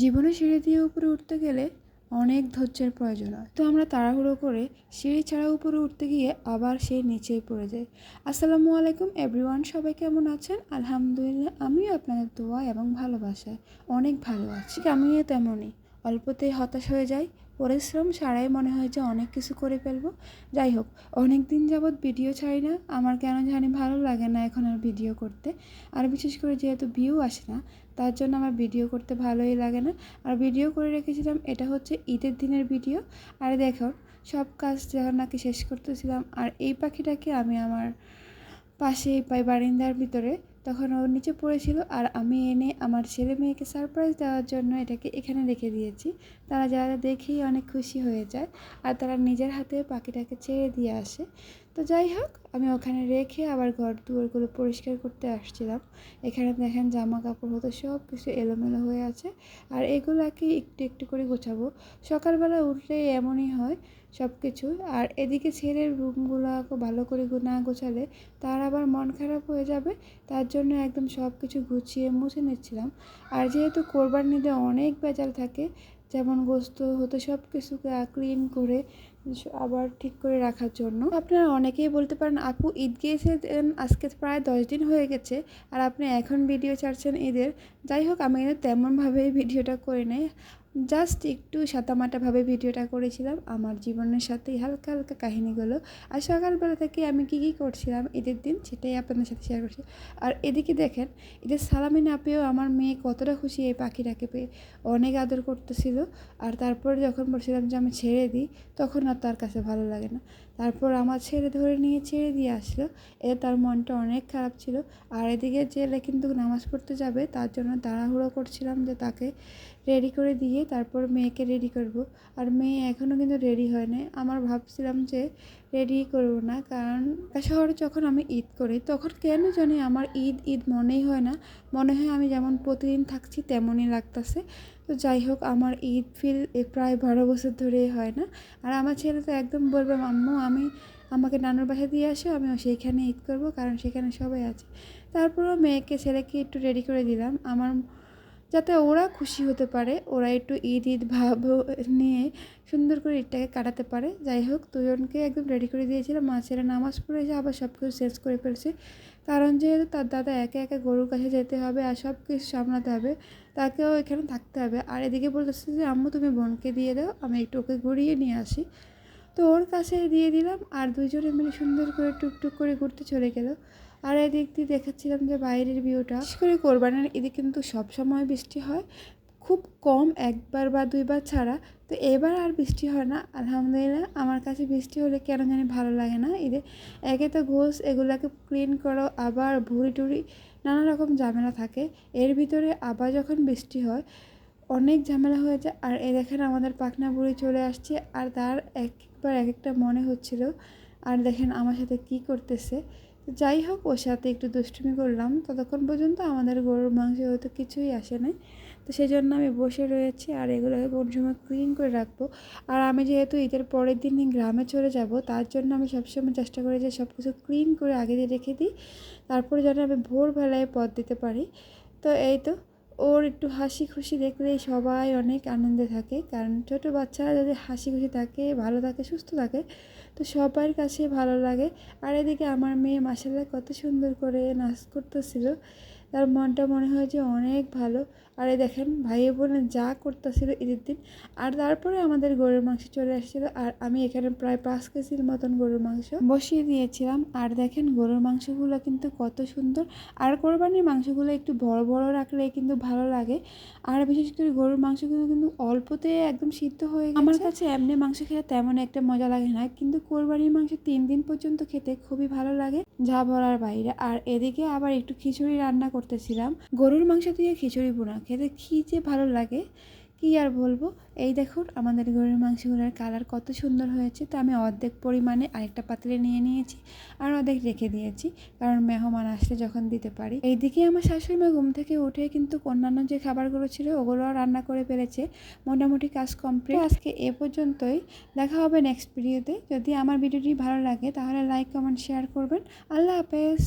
জীবনে সিঁড়ি দিয়ে উপরে উঠতে গেলে অনেক ধৈর্যের প্রয়োজন হয়। তো আমরা তাড়াহুড়ো করে সিঁড়ি ছাড়া উপরে উঠতে গিয়ে আবার সেই নিচেই পড়ে যাই। আসসালামু আলাইকুম এভরিওয়ান, সবাই কেমন আছেন? আলহামদুলিল্লাহ, আমিও আপনাদের দোয়া এবং ভালোবাসায় অনেক ভালো আছি। আমিও তেমনই, অল্পতেই হতাশ হয়ে যাই। পরিশ্রম ছাড়াই মনে হয় যে অনেক কিছু করে ফেলব। যাই হোক অনেক দিন যাবৎ ভিডিও ছাড়ি না, আমার কেন জানি ভালো লাগে না এখন আর ভিডিও করতে। আর বিশেষ করে যেহেতু ভিউ আসে না, তার জন্য আমার ভিডিও করতে ভালোই লাগে না। আর ভিডিও করে রেখেছিলাম, এটা হচ্ছে ঈদের দিনের ভিডিও। আর দেখো, সব কাজ যখন নাকি শেষ করতেছিলাম, আর এই পাখিটাকে আমি আমার পাশে পাই বারিন্দার ভিতরে তখন ওর নিচে পড়েছিল আর আমি এনে আমার ছেলে মেয়েকে সারপ্রাইজ দেওয়ার জন্য এটাকে এখানে রেখে দিয়েছি। তারা যারা দেখেই অনেক খুশি হয়ে যায় আর তারা নিজের হাতে পাখিটাকে ছেড়ে দিয়ে আসে। তো যাই হোক, আমি ওখানে রেখে আবার ঘর দুয়ারগুলো পরিষ্কার করতে আসছিলাম। এখানে দেখেন জামা কাপড় হতো সব কিছু এলোমেলো হয়ে আছে। আর এগুলাকে একটু একটু করে গোছাবো। সকালবেলা উঠলে এমনই হয় সব কিছু আর এদিকে ছেলের রুমগুলো ভালো করে না গোছালে তার আবার মন খারাপ হয়ে যাবে। তার জন্য একদম সব কিছু গুছিয়ে মুছে নিচ্ছিলাম। আর যেহেতু কোরবান নিতে অনেক বেজাল থাকে যেমন গোস্ত হতে সব কিছুকে ক্লিন করে আবার ঠিক করে রাখার জন্য। আপনারা অনেকেই বলতে পারেন, আপু, ঈদ গিয়েছে আজকে প্রায় দশ দিন হয়ে গেছে, আর আপনি এখন ভিডিও ছাড়ছেন ঈদের। যাই হোক, আমি কিন্তু তেমনভাবেই ভিডিওটা করে নেই। জাস্ট একটু সাতামাটাভাবে ভিডিওটা করেছিলাম। আমার জীবনের সাথেই হালকা হালকা কাহিনিগুলো। আর সকালবেলা থেকে আমি কী কী করছিলাম ঈদের দিন সেটাই আপনাদের সাথে শেয়ার করছি। আর এদিকে দেখেন, ঈদের সালামি না পেয়েও আমার মেয়ে কতটা খুশি এই পাখিটাকে পেয়ে। অনেক আদর করতেছিল। আর তারপর যখন বলছিলাম যে আমি ছেড়ে দিই, তখন আর তার কাছে ভালো লাগে না। তারপর আমার ছেড়ে ধরে নিয়ে ছেড়ে দিয়ে আসলো। এতে তার মনটা অনেক খারাপ ছিল। আর এদিকে জেলে কিন্তু নামাজ পড়তে যাবে, তার জন্য তাড়াহুড়ো করছিলাম যে তাকে রেডি করে দিয়ে তারপর মেয়েকে রেডি করব। আর মেয়ে এখনও কিন্তু রেডি হয় নাই। আমার ভাবছিলাম যে রেডি করব না, কারণ শহরে যখন আমি ঈদ করি, তখন কেন জানি আমার ঈদ ঈদ মনেই হয় না। মনে হয় আমি যেমন প্রতিদিন থাকছি, তেমনই লাগতেছে। তো যাই হোক, আমার ঈদ ফিল প্রায় বারো বছর ধরেই হয় না। আর আমার ছেলে তো একদম বলবে আম্মু আমি, আমাকে নানুর বাসা দিয়ে আসো, আমিও সেইখানে ঈদ করব, কারণ সেখানে সবাই আছে। তারপরও মেয়েকে, ছেলেকে একটু রেডি করে দিলাম। আমার যাতে ওরা খুশি হতে পারে, ওরা একটু ঈদ ঈদ ভাব নিয়ে সুন্দর করে ঈদটাকে কাটাতে পারে। যাই হোক দুজনকে একদম রেডি করে দিয়েছিলাম, মা ছেলে নামাজ পড়েছে আবার সব কিছু শেষ করে ফেলছে। কারণ যেহেতু তার দাদা একে একে গরুর কাছে যেতে হবে আর সব কিছু সামলাতে হবে, তাকেও এখানে থাকতে হবে। আর এদিকে বলতেছে যে, আম্মু, তুমি বোনকে দিয়ে দাও, আমি একটু ওকে ঘুরিয়ে নিয়ে আসি। তো ওর কাছে দিয়ে দিলাম, আর দুজনে মিলে সুন্দর করে টুকটুক করে ঘুরতে চলে গেল। আর এদিক দিয়ে দেখাচ্ছিলাম যে বাইরের ভিউটা। বিশেষ করে কোরবানের ঈদে কিন্তু সব সময় বৃষ্টি হয়। খুব কম একবার বা দুইবার ছাড়া। তো এবার আর বৃষ্টি হয় না। আলহামদুলিল্লাহ, আমার কাছে বৃষ্টি হলে কেন জানি ভালো লাগে না ঈদে। একে তো ঘোষ এগুলাকে ক্লিন করো, আবার ভুড়ি টুড়ি, নানা রকম ঝামেলা থাকে। এর ভিতরে আবার যখন বৃষ্টি হয়, অনেক ঝামেলা হয়ে যায়। আর এ দেখেন আমাদের পাখনা বুড়ি চলে আসছে। আর তার একবার এক একটা মনে হচ্ছিল আর দেখেন আমার সাথে কি করতেছে। তো যাই হোক, ওর সাথে একটু দুষ্টুমি করলাম। ততক্ষণ পর্যন্ত আমাদের গরুর মাংস হয়তো কিছুই আসে নাই। তো সেই জন্য আমি বসে রয়েছি আর এগুলোকে কোন সময় ক্লিন করে রাখব। আর আমি যেহেতু ঈদের পরের দিন গ্রামে চলে যাব, তার জন্য আমি সবসময় চেষ্টা করি যে সব কিছু ক্লিন করে আগে দিয়ে রেখে দিই। তারপরে যেন আমি ভোরবেলায় পথ দিতে পারি। তো এই তো ওর একটু হাসি খুশি দেখলেই সবাই অনেক আনন্দে থাকে। কারণ ছোটো বাচ্চারা যদি হাসি খুশি থাকে, ভালো থাকে, সুস্থ থাকে, তো সবার কাছে ভালো লাগে। আর এদিকে আমার মেয়ে মাসাল্লাহ কত সুন্দর করে নাচ করতেছিল। তার মনটা মনে হয় যে অনেক ভালো। আর এই দেখেন, ভাই বোনে যা করতেছিল ঈদের দিন। আর তারপরে আমাদের গরুর মাংস চলে আসছিল। আর আমি এখানে প্রায় পাঁচ কেজির মতন গরুর মাংস বসিয়ে দিয়েছিলাম। আর দেখেন, গরুর মাংসগুলো কিন্তু কত সুন্দর। আর কোরবানির মাংসগুলো একটু বড় বড় রাখলে কিন্তু ভালো লাগে। আর বিশেষ করে গরুর মাংসগুলো কিন্তু অল্পতে একদম সিদ্ধ হয়ে আমার কাছে এমনি মাংস খেতে তেমন একটা মজা লাগে না। কিন্তু কোরবানির মাংস তিন দিন পর্যন্ত খেতে খুবই ভালো লাগে। যা বলার বাইরে। আর এদিকে আবার একটু খিচুড়ি রান্না করতেছিলাম। গরুর মাংস দিয়ে খিচুড়ি বোনা খেতে কী যে ভালো লাগে। কি আর বলব? এই দেখুন, আমাদের গরুর মাংসগুলোর কালার কত সুন্দর হয়েছে। তো আমি অর্ধেক পরিমাণে আরেকটা পাত্রে নিয়ে নিয়েছি আর অর্ধেক রেখে দিয়েছি কারণ মেহমান আসলে যখন দিতে পারি। এইদিকে আমার শাশুড়ি মা ঘুম থেকে উঠে কিন্তু অন্যান্য যে খাবারগুলো ছিল ওগুলো রান্না করে ফেলেছে। মোটামুটি কাজ কমপ্লিট আজকে এ পর্যন্তই। দেখা হবে নেক্সট ভিডিওতে যদি আমার ভিডিওটি ভালো লাগে তাহলে লাইক কমেন্ট শেয়ার করবেন। আল্লাহ হাফেজ।